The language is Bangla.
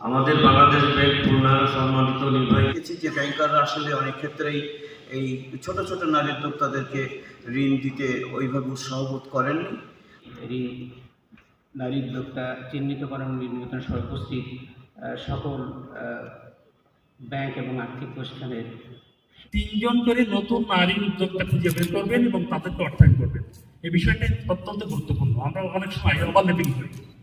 আমাদের বাংলাদেশ ব্যাংক খুলনার সম্মানিত নির্বাহী যে ব্যাংকাররা আসলে অনেক ক্ষেত্রেই এই ছোট ছোট নারী উদ্যোক্তাদেরকে ঋণ দিতে ওইভাবে উৎসাহ বোধ করেননি। ঋণ নারী উদ্যোক্তা চিহ্নিতকরণ নির্বাচন সহ উপস্থিত সকল ব্যাংক এবং আর্থিক প্রতিষ্ঠানের তিনজন করে নতুন নারী উদ্যোক্তা খুঁজে বের করবেন এবং তাদেরকে অর্থায়ন করবেন। এই বিষয়টা অত্যন্ত গুরুত্বপূর্ণ। আমরা অনেক সময় ওভারল্যাপিং করি